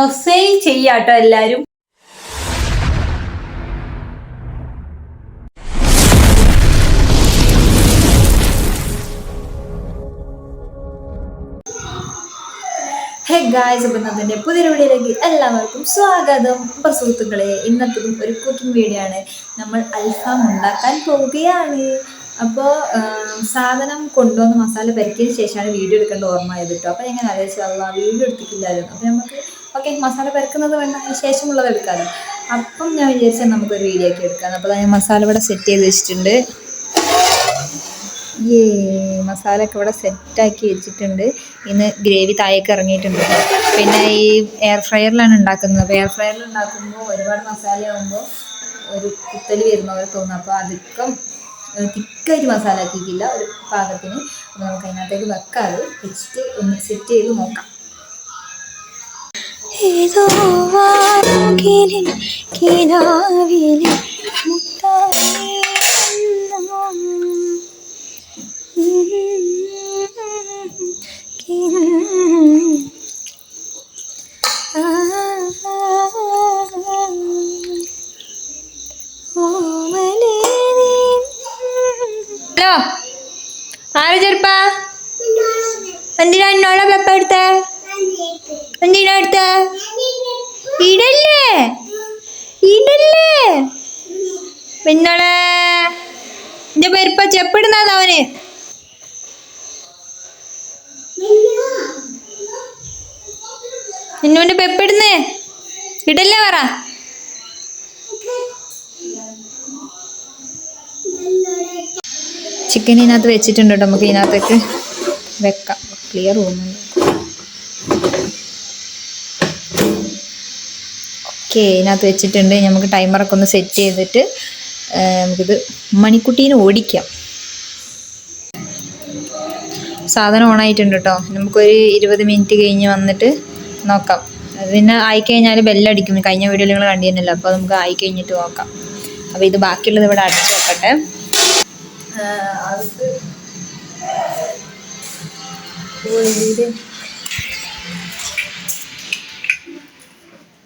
Subscribe ചെയ്യാട്ടോ എല്ലാരും. Hey guys അപ്പം പുതിയ വീഡിയോയിലേക്ക് എല്ലാവർക്കും സ്വാഗതം. അപ്പോൾ സുഹൃത്തുക്കളെ ഇന്നത്തതും ഒരു കുക്കിംഗ് വീഡിയോ ആണ്. നമ്മൾ അൽഫാം ഉണ്ടാക്കാൻ പോവുകയാണ്. അപ്പോൾ സാധനം കൊണ്ടുവന്ന് മസാല പരിക്കിയതിന് ശേഷമാണ് വീഡിയോ എടുക്കേണ്ട ഓർമ്മ ചെയ്തിട്ടോ അപ്പോൾ ഞാൻ ആലോചിച്ചു വീഡിയോ എടുത്തിട്ടില്ലായിരുന്നു. അപ്പോൾ നമുക്ക് ഓക്കെ മസാല പരക്കുന്നത് വേണ്ട ശേഷമുള്ളത് എടുക്കാമല്ലോ അപ്പം ഞാൻ വിചാരിച്ചാൽ നമുക്കൊരു വീഡിയോ ഒക്കെ എടുക്കാം. അപ്പോൾ ഞാൻ മസാല ഇവിടെ സെറ്റ് ചെയ്ത് വെച്ചിട്ടുണ്ട്. ഈ മസാല ഒക്കെ ഇവിടെ സെറ്റാക്കി വെച്ചിട്ടുണ്ട്. ഇന്ന് ഗ്രേവി താഴേക്ക് ഇറങ്ങിയിട്ടുണ്ട്. പിന്നെ ഈ എയർ ഫ്രയറിലാണ് ഉണ്ടാക്കുന്നത്. അപ്പോൾ എയർ ഫ്രയറിൽ ഉണ്ടാക്കുമ്പോൾ ഒരുപാട് മസാല ആകുമ്പോൾ ഒരു കുത്തൽ വരുന്ന പോലെ തോന്നും. അപ്പോൾ അധികം തിക്കായിട്ട് മസാല ആക്കിയിട്ടില്ല. ഒരു പാകത്തിന്. അപ്പോൾ നമുക്ക് അതിനകത്തേക്ക് വെക്കാതെ വെച്ചിട്ട് ഒന്ന് സെറ്റ് ചെയ്ത് നോക്കാം. ഏതോ വാക്കിലിൻ കിനാവിലെ മുത്തായി ഹലോ ആര് ചെറുപ്പാ എന്തിനാ എന്നോളെ പെപ്പ എടുത്തേ എന്തിനാ എടുത്തേ ഇടല്ലേ ഇടല്ലേ പിന്നോളെ എന്റെ പെരുപ്പ ചെപ്പിടുന്നതാ അവന്? നിന്നോണ്ട് പെപ്പിടുന്നേ ഇടല്ലേ പറ. ചിക്കൻ ഇതിനകത്ത് വെച്ചിട്ടുണ്ട് കേട്ടോ നമുക്ക് ഇതിനകത്തേക്ക് വെക്കാം. ക്ലിയർ പോകുന്നുണ്ട് ഓക്കെ ഇതിനകത്ത് വെച്ചിട്ടുണ്ട്. നമുക്ക് ടൈമറൊക്കെ ഒന്ന് സെറ്റ് ചെയ്തിട്ട് നമുക്കിത് മണിക്കുട്ടീനെ ഓടിക്കാം. സാധനം ഓണായിട്ടുണ്ട് കേട്ടോ. നമുക്കൊരു ഇരുപത് മിനിറ്റ് കഴിഞ്ഞ് വന്നിട്ട് നോക്കാം. പിന്നെ ആയിക്കഴിഞ്ഞാൽ ബെല്ലടിക്കും. കഴിഞ്ഞ വീഡിയോയിൽ നിങ്ങൾ കണ്ടിരുന്നല്ലോ. അപ്പോൾ നമുക്ക് ആയി കഴിഞ്ഞിട്ട് നോക്കാം. അപ്പോൾ ഇത് ബാക്കിയുള്ളത് ഇവിടെ അടച്ചു വെക്കട്ടെ.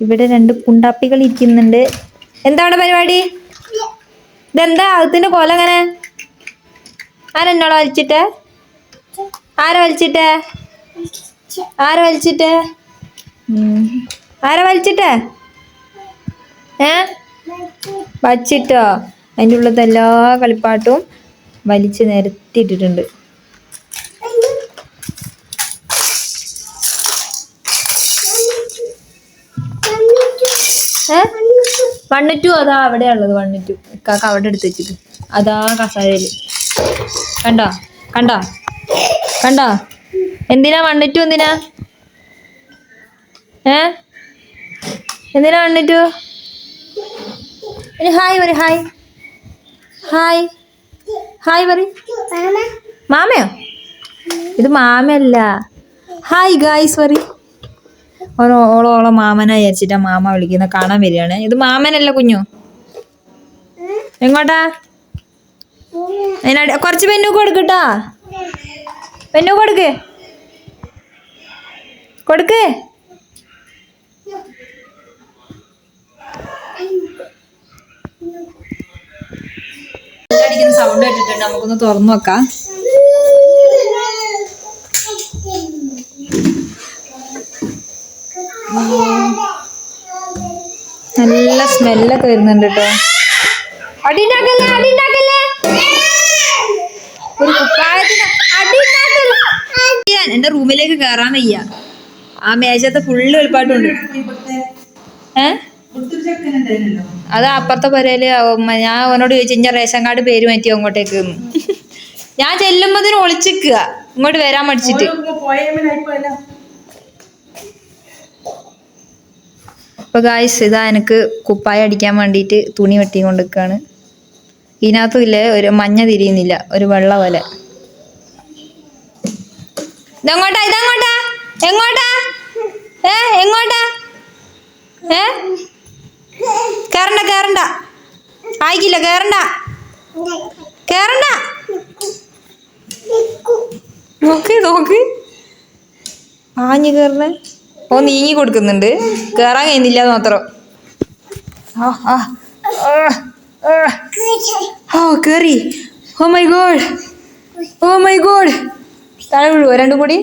ഇവിടെ രണ്ട് പുണ്ടാപ്പികൾ ഇരിക്കുന്നുണ്ട്. എന്താണ് പരിപാടി? ഇതെന്താ? അതിന്റെ കൊല എങ്ങനെ ആരെന്നോളെ വലിച്ചിട്ട്? ആരെ വലിച്ചിട്ട്? ആരെ വലിച്ചിട്ട്. ആരെ വലിച്ചിട്ട്? ഏ? വച്ചിട്ടോ അതിന്റെ ഉള്ളത്തെ എല്ലാ കളിപ്പാട്ടും വലിച്ച് നിരത്തിയിട്ടിട്ടുണ്ട്. ഏ? വണ്ണിറ്റു അതാ അവിടെ ഉള്ളത് വണ്ണിറ്റു. കാക്ക അവിടെ എടുത്ത് വെച്ചിട്ട്. അതാ കസാരയിൽ. കണ്ടോ? കണ്ടോ? കണ്ടോ? എന്തിനാ വണ്ണിറ്റു എന്തിനാ? ഏ? എന്തിനാ വണ്ണിറ്റു ഒരു ഹായ് പറ ഹായ്. ഹായ്. ഹായ് പറ മാമയോ? ഇത് മാമയല്ല. ഹായ് ഗായ്സ് പറ ഓരോ ഓളോ ഓളോ മാമനെ വിചാരിച്ചിട്ടാ മാമ വിളിക്കുന്ന. കാണാൻ വരികയാണ്. ഇത് മാമനല്ല കുഞ്ഞു? എങ്ങോട്ടാ? അതിനടി കുറച്ച് പെന്നു കൊടുക്കട്ടാ പെന്നു കൊടുക്ക്. കൊടുക്ക്. അടിക്കുന്ന സൗണ്ട് കേട്ടിട്ടുണ്ട്. നമുക്കൊന്ന് തുറന്നു നോക്കാം. നല്ല സ്മെല്ലൊക്കെ വരുന്നുണ്ട് കേട്ടോ അടിണ്ടാക്കല്ലേ അടിണ്ടാക്കല്ലേ ഒരു കുപ്പായത്തിന് എന്റെ റൂമിലേക്ക് കയറാൻ വയ്യ. ആ മേശത്തെ ഫുള്ള് വെളിപ്പാട്ടുണ്ട്. അത് അപ്പുറത്തെ പുരയിൽ അവ- ഞാൻ അവനോട് ചോദിച്ചു ഇഞ്ഞ റേഷൻ കാർഡ് പേര് മാറ്റി അങ്ങോട്ടേക്ക്. ഞാൻ ചെല്ലുമ്പതിന് ഒളിച്ചിക്കുക. ഇങ്ങോട്ട് വരാൻ മടിച്ചിട്ട്. അപ്പൊ ഗായ്സ് ഇതാ എനിക്ക് കുപ്പായ അടിക്കാൻ വേണ്ടിയിട്ട് തുണി വെട്ടി കൊണ്ടിരിക്കുകയാണ് ഇതിനകത്തും ഇല്ലേ ഒരു മഞ്ഞ തിരിയുന്നില്ല ഒരു വെള്ള പോലെ ഇതങ്ങോട്ടാ ഇതങ്ങോട്ടാ എങ്ങോട്ടാ? ഏ എങ്ങോട്ടാ? ഏ? കേറണ്ട കേറണ്ട. ആയിക്കില്ല കേറണ്ട. കേറണ്ട. നോക്ക് നോക്ക്. ആഞ്ഞു കയറണേ ഓ നീങ്ങി കൊടുക്കുന്നുണ്ട്. കേറാൻ കഴിയുന്നില്ല മാത്രം. ആ, ആ. ഓ കേറി. Oh my god oh my god താഴെ വീഴുവോ രണ്ടും കൂടി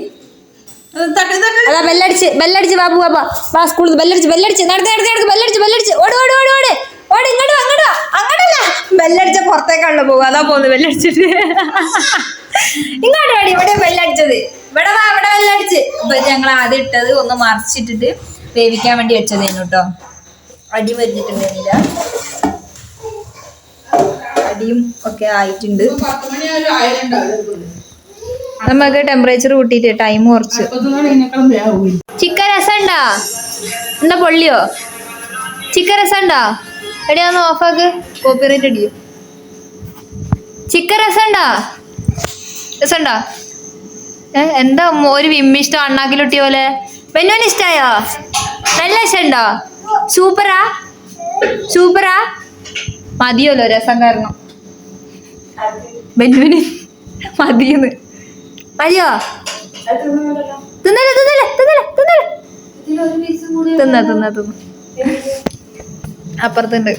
അതാ ബെല്ലടിച്ച് ബെല്ലടിച്ച് ബാബു ബാബ വാ. സ്കൂളിൽ ബെല്ലടിച്ച് ബെല്ലടിച്ച്. നടന്ന് നടന്ന് നടക്ക്. ബെല്ലടിച്ച് ബെല്ലടിച്ച്. ഓട് ഓട് ഓട് ഓട്. ഓട് ഇങ്ങോട്ട് അങ്ങോട്ട് അങ്ങോട്ടല്ല. ബെല്ലടിച്ച പുറത്തേക്കാണല്ലോ പോകുക അതാ പോകുന്നത് ബെല്ലടിച്ചിട്ട്. ഇങ്ങോട്ട് വേടി ഇവിടെ ബെല്ലടിച്ചത്. ഇവിടെ വാ ഇവിടെ ബെല്ലടിച്ച്. ഇപ്പൊ ഞങ്ങൾ ആദ്യം ഇട്ടത് ഒന്ന് മറിച്ചിട്ടിട്ട് വേവിക്കാൻ വേണ്ടി വെച്ചതേനു കേട്ടോ. അടി മരിഞ്ഞിട്ടുണ്ടായിരുന്നില്ല. അടിയും ഒക്കെ ആയിട്ടുണ്ട്. നമുക്ക് ടെമ്പറേച്ചർ കൂട്ടിയിട്ട് ടൈം കുറച്ച്. ചിക്കൻ രസമുണ്ടാ? എന്താ പൊള്ളിയോ? ചിക്കൻ രസമുണ്ടാ? എടി ഒന്ന് ഓഫാക്ക് കോപ്പിറൈറ്റ് അടിയോ ചിക്കൻ രസണ്ടാ രസമുണ്ടാ? എന്താ ഒരു വിമ്മിഷ്ടം അണ്ണാക്കിലൊട്ടിയ പോലെ. ബെന്നോന് ഇഷ്ടായോ? നല്ല ഇഷ്ടമുണ്ടോ സൂപ്പറാ സൂപ്പറാ മതിയല്ലോ രസം കാരണം. ബെന്നുവിന് മതിയെന്ന്. മതിയോ തിന്നല്ലേ തിന്നല്ലേ തിന്നല്ലേ തിന്നല്ലേ. തിന്ന തിന്ന തിന്ന. അപ്പുറത്തുണ്ട്.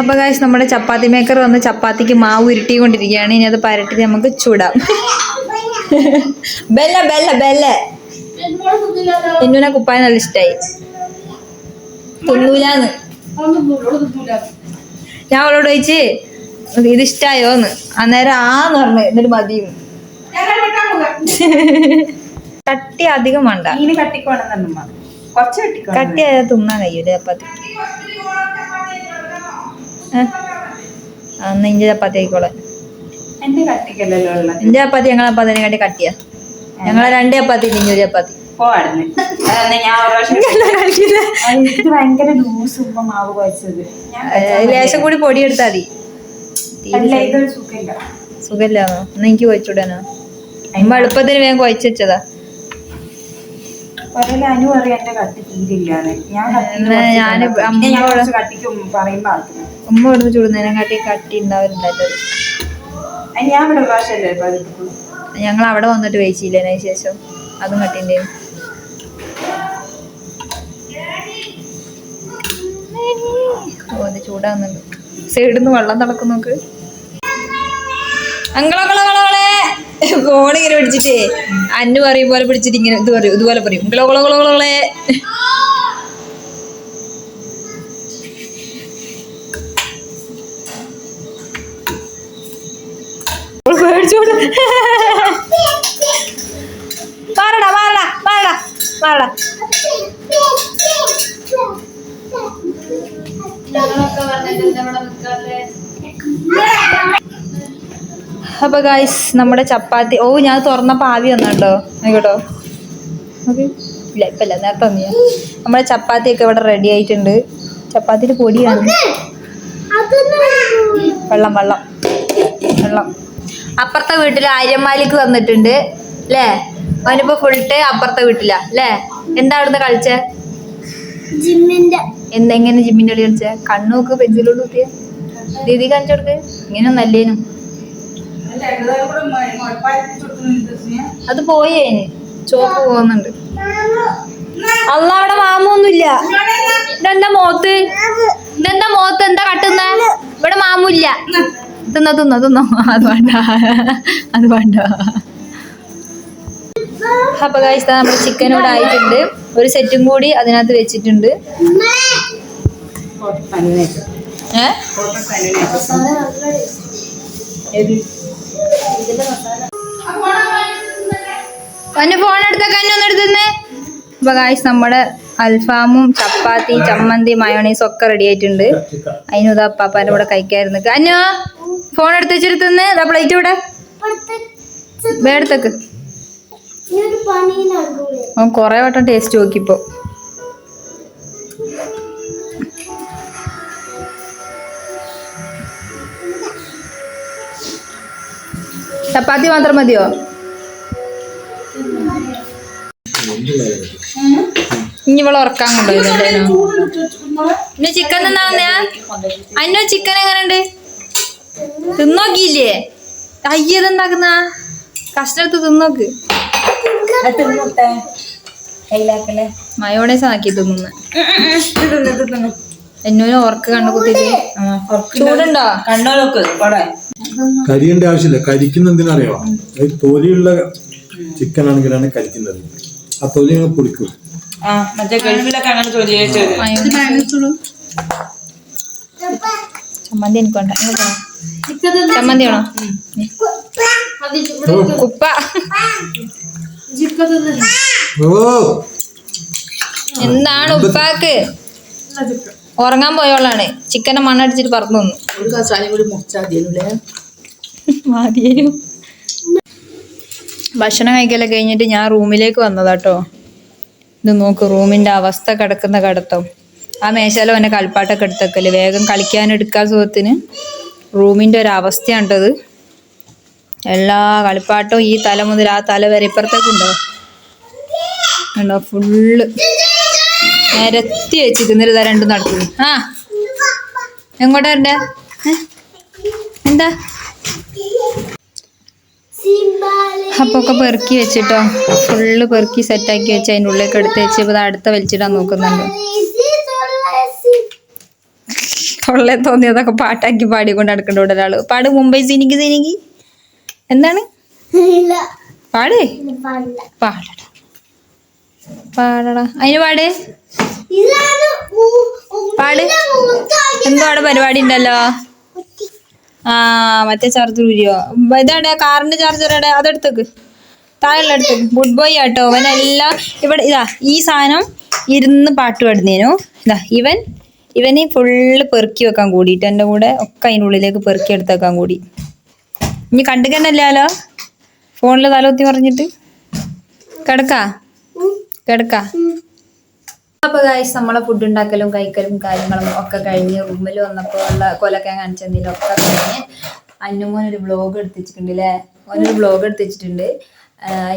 അപ്പൊ കാശ് നമ്മുടെ ചപ്പാത്തി മേക്കർ വന്ന് ചപ്പാത്തിക്ക് മാവ് ഉരുട്ടിക്കൊണ്ടിരിക്കുകയാണ്. ഇനി അത് പരട്ടി നമുക്ക് ചൂടാം. Bella Bella Bella. എന്നുവിനെ കുപ്പായ നല്ല ഇഷ്ടായി. തിന്നൂലാന്ന്. ഞാൻ അവളോട് ചോദിച്ച് ഇത് ഇഷ്ടായോന്ന്? അന്നേരം ആന്ന് പറഞ്ഞു എന്നിട്ട് മതിയും. കട്ടി അധികം വേണ്ട. കട്ടി ആയാൽ തിന്നാൻ കഴിയൂലേ ചപ്പാത്തി? അന്ന് ഇഞ്ചി ചപ്പാത്തി ആയിക്കോളെ. എന്റെ ഇഞ്ചി ചപ്പാത്തി ഞങ്ങളെ ചപ്പാത്തിനെ കാട്ടി കട്ടിയാ. ഞങ്ങളെ രണ്ട് ചപ്പാത്തി ഇഞ്ചി ഒരു ചപ്പാത്തി. അതെന്നാ ഞാൻ ഒരു പ്രാവശ്യം അത് ഇത് ഭയങ്കര ലൂസ് ഉപ്പ മാവ് കുഴച്ചത്. ലേശം കൂടി പൊടി എടുത്താൽ മതി അല്ല ഇതൊരു സുഖമില്ല. സുഖമില്ലാന്നോ എന്നാ എനിക്ക് കുഴച്ചുവിടാനോ അമ്മ എളുപ്പത്തിന് വേഗം കുഴച്ചു വെച്ചതാ. പറയല അനു പറയും എന്റെ കട്ടി തീരില്ലാന്ന് ഞാൻ ഞാൻ ഇവിടെ- കുറച്ച് കട്ടിക്കും പറയുമ്പോ ആക്കുന്നു ഉമ്മ ഇവിടുന്ന് ചൂടുന്നതിനെ കട്ടി ഉണ്ടാവലുണ്ടായിട്ടത് ഞാൻ ഇവിടെ ഒരു പ്രാവശ്യമല്ലേ ഞങ്ങൾ അവിടെ വന്നിട്ട് വെയിച്ചില്ലേ അതിന് ശേഷം? അതും കട്ടിന്റെ ഓ അത് ചൂടാവുന്നുണ്ട് സൈഡിൽ നിന്ന് വെള്ളം തിളക്കും നോക്ക്. അങ്കളകളകളെ ഫോൺ ഇങ്ങനെ പിടിച്ചിട്ടേ. അന്ന് പറയും പോലെ പിടിച്ചിട്ട് ഇങ്ങനെ ഇത് പറയും ഇതുപോലെ പറയും. ങ്ങളകളകളകളെ പേടിച്ചോട് മാറടാ മാറടാ മാറടാ മാറടാ. അപ്പൊ ഗായ്സ് നമ്മുടെ ചപ്പാത്തി. ഓ ഞാൻ തുറന്നപ്പോ ആവി വന്നുണ്ടോ കേട്ടോ ഓക്കെ ഇല്ല ഇപ്പല്ല നേരത്തെ വന്നിയാ നമ്മുടെ ചപ്പാത്തി ഒക്കെ ഇവിടെ റെഡി ആയിട്ടുണ്ട്. ചപ്പാത്തി പൊടിയാണ്. വെള്ളം വെള്ളം. വെള്ളം. അപ്പുറത്തെ വീട്ടിൽ ആര്യമാലിക്ക് വന്നിട്ടുണ്ട് അല്ലേ അവനിപ്പോ ഫുൾ ടൈം അപ്പുറത്തെ വീട്ടിലാ. അല്ലേ എന്താ അവിടുന്ന് കളിച്ചേ? എന്താ എങ്ങനെ ജിമ്മിന്റെ കളി കളിച്ച? കണ്ണുക്ക് പെൻസിലോട് കുത്തിയ. ദീദി കാണിച്ചു കൊടുക്ക്. ഇങ്ങനെ നല്ലേനും അത് പോയേ അതിന് ചോപ്പ് പോകുന്നുണ്ട്. അല്ല അവിടെ മാമൊന്നുമില്ല. ഇതെന്താ മോത്ത്? ഇതെന്താ മോത്ത്? എന്താ കട്ടുന്ന? ഇവിടെ മാമൂല്ല. തിന്ന തിന്ന തിന്നോ. അത് വേണ്ട. അത് വേണ്ട. അപ്പൊ കഴിച്ച നമ്മൾ ചിക്കൻ ഇവിടെ ആയിട്ടുണ്ട്. ഒരു സെറ്റും കൂടി അതിനകത്ത് വെച്ചിട്ടുണ്ട്. കന്നു ഫോൺ എടുത്ത കന്നു ഒന്ന് എടുത്തുന്നേ അപ്പൊ കാശ് നമ്മുടെ അൽഫാമും ചപ്പാത്തി ചമ്മന്തി മയോണൈസും ഒക്കെ റെഡി ആയിട്ടുണ്ട്. അതിന് ഇതാ പാപ്പാന്റെ കൂടെ കഴിക്കായിരുന്നു. കന്നു ഫോൺ എടുത്ത് വെച്ചെടുത്തുന്നേ പ്ലേറ്റ് ഇവിടെ. വേടത്തേക്ക് അവൻ കൊറേ വട്ടം ടേസ്റ്റ് നോക്കിപ്പോ. ചപ്പാത്തി മാത്രം മതിയോ? ഇനി ഇവളെ ഉറക്കാൻ കൊണ്ടുപോയി ചിക്കൻ തിന്നാ അന്നോ ചിക്കൻ എങ്ങനെയുണ്ട്? തിന്നോക്കിയില്ലേ? അയ്യതെന്താക്കുന്ന കഷ്ടെടുത്ത് തിന്നോക്ക്. തിന്നട്ടെ കയ്യിലാക്കല്ലേ മയോണൈസ് ആക്കി തിന്നുന്നു. തിന്ന് ഓർക്ക്. ചൂടുണ്ടോ. കണ്ടോ നോക്ക് പോടെ കരിയേണ്ട ആവശ്യമില്ല. കരിക്കുന്ന എന്തിനറിയോ? അത് തൊലിയുള്ള ചിക്കൻ ആണെങ്കിലാണ് കരിക്കുന്നത്. ആ തൊലി ഞങ്ങൾ പൊടിക്കും. ചമ്മന്തി എനിക്കുണ്ടോ ചമ്മന്തി ആണോ കുപ്പ. ഓ. എന്താണ് ഉപ്പാക്ക്? ഉറങ്ങാൻ പോയോളാണ്. ചിക്കനെ മണ്ണടിച്ചിട്ട് പറന്നു വന്നു ഒരു കസാലയും കൂടി മുറിച്ചാൽ മതിയല്ലേ? മതിയേനു. ഭക്ഷണം കഴിക്കലൊക്കെ കഴിഞ്ഞിട്ട് ഞാൻ റൂമിലേക്ക് വന്നതാട്ടോ. ഇത് നോക്ക് റൂമിന്റെ അവസ്ഥ കിടക്കുന്ന കടത്തം. ആ മേശാല എന്നെ കളിപ്പാട്ടൊക്കെ എടുത്തേക്കൽ. വേഗം കളിക്കാൻ എടുക്കാൻ സുഖത്തിന്. റൂമിന്റെ ഒരു അവസ്ഥയാണ്ടത് എല്ലാ കളിപ്പാട്ടവും ഈ തല മുതൽ ആ തല വരെ ഇപ്പുറത്തേക്കുണ്ടോ ഉണ്ടോ ഫുള്ള് നിരത്തി വെച്ചിരിക്കുന്നൊരു ഇതാ രണ്ടും നടക്കുന്നു. ആ. എങ്ങോട്ടാ വരണ്ടേ? എന്താ? അപ്പൊ ഒക്കെ പെറുക്കി വെച്ചിട്ടോ. ഫുള്ള് പെറുക്കി സെറ്റാക്കി വെച്ച് അതിന്റെ ഉള്ളിലേക്ക് എടുത്ത് വെച്ച് ഇപ്പൊ അടുത്ത വലിച്ചിടാൻ നോക്കുന്നുണ്ട്. തൊള്ളെ തോന്നിയതൊക്കെ പാട്ടാക്കി പാടിക്കൊണ്ട് നടക്കണ്ട ഇവിടെ ഒരാൾ. പാട് മുംബൈ സിനിക്ക് സിനിക്ക് എന്താണ്? പാടേ. പാടടാ പാടടാ. അതിന് പാട്. പാട്. എന്തോ അവിടെ പരിപാടി ഉണ്ടല്ലോ. ആ മറ്റേ ചാർജർ ഊരിയോ ഇതാടെ കാറിന്റെ ചാർജർ ആടെ അതെടുത്തേക്ക്. താഴെയുള്ള എടുത്തേക്ക് ഗുഡ് ബോയ് ആട്ടോ. അവനെല്ലാം ഇവിടെ ഇതാ ഈ സാധനം ഇരുന്ന് പാട്ട് പാടുന്നേനു. ഇതാ ഇവൻ ഇവനെ ഫുള്ള് പെറുക്കി വെക്കാൻ കൂടിയിട്ട് എന്റെ കൂടെ ഒക്കെ അതിന്റെ ഉള്ളിലേക്ക് പെറുക്കി എടുത്തേക്കാൻ കൂടി. ഇനി കണ്ടുകന്നല്ലോ ഫോണിൽ തലകുത്തി പറഞ്ഞിട്ട് കിടക്കാ? കിടക്കാ. അപ്പൊ ഗായ്സ് നമ്മളെ ഫുഡ് ഉണ്ടാക്കലും കഴിക്കലും കാര്യങ്ങളും ഒക്കെ കഴിഞ്ഞ് റൂമിൽ വന്നപ്പോൾ ഉള്ള കൊലക്കാൻ കാണിച്ചതിലും ഒക്കെ കഴിഞ്ഞ് അന്നുമോൻ ഒരു ബ്ലോഗ് എടുത്തിട്ടുണ്ട് അല്ലേ ഓനൊരു ബ്ലോഗ് എടുത്തിട്ടുണ്ട്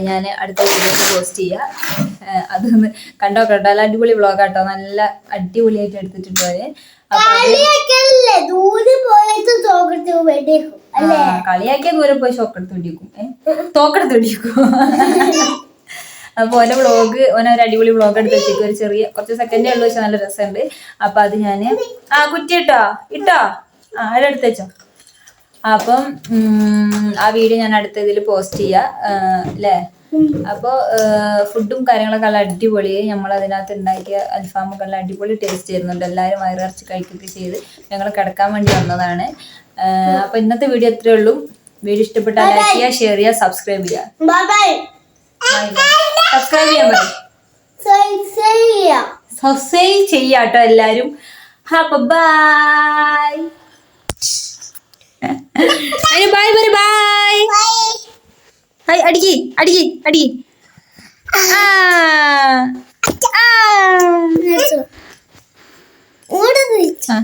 ഞാൻ അടുത്ത വീഡിയോ പോസ്റ്റ് ചെയ്യാം. അതൊന്ന് കണ്ടോ കേട്ടോ നല്ല അടിപൊളി ബ്ലോഗ് ആട്ടോ. നല്ല അടിപൊളിയായിട്ട് എടുത്തിട്ടുണ്ട് അവർ. കളിയാക്കിയ ദൂരെ പോയി ഷോക്കെടുത്ത് പിടിക്കും ഏഹ് തോക്കെടുത്ത് പിടിക്കും അപ്പൊ ഓന്റെ വ്ളോഗ് ഓന ഒരു അടിപൊളി വ്ളോഗ് എടുത്ത് വെച്ചേക്കും. ഒരു ചെറിയ കുറച്ച് സെക്കൻഡേ ഉള്ളൂ വെച്ചാൽ നല്ല രസമുണ്ട്. അപ്പൊ അത് ഞാൻ ആ കുറ്റി ഇട്ടോ ഇട്ടോ. ആ അവിടെ എടുത്ത് വെച്ചോ. അപ്പം ആ വീഡിയോ ഞാൻ അടുത്ത ഇതിൽ പോസ്റ്റ് ചെയ്യാം. അല്ലേ അപ്പോൾ ഫുഡും കാര്യങ്ങളൊക്കെ നല്ല അടിപൊളി. നമ്മൾ അതിനകത്ത് ഉണ്ടാക്കിയ അൽഫാമൊക്കെ നല്ല അടിപൊളി ടേസ്റ്റ് ചെയ്യുന്നുണ്ട് എല്ലാവരും വയറിറച്ച് കഴിക്കുകയൊക്കെ ചെയ്ത് ഞങ്ങൾ കിടക്കാൻ വേണ്ടി വന്നതാണ്. അപ്പോൾ ഇന്നത്തെ വീഡിയോ ഇത്രയേ ഉള്ളൂ. വീഡിയോ ഇഷ്ടപ്പെട്ടാൽ ലൈക്ക് ചെയ്യുക ഷെയർ ചെയ്യുക സബ്സ്ക്രൈബ് ചെയ്യുക. സബ്സ്ക്രൈബ് ചെയ്യാട്ടോ എല്ലാരും. അപ്പൊ ബൈ അതിന് ബൈ അടിക്ക് അടിക്ക് അടിക്ക്. ആ. ആ.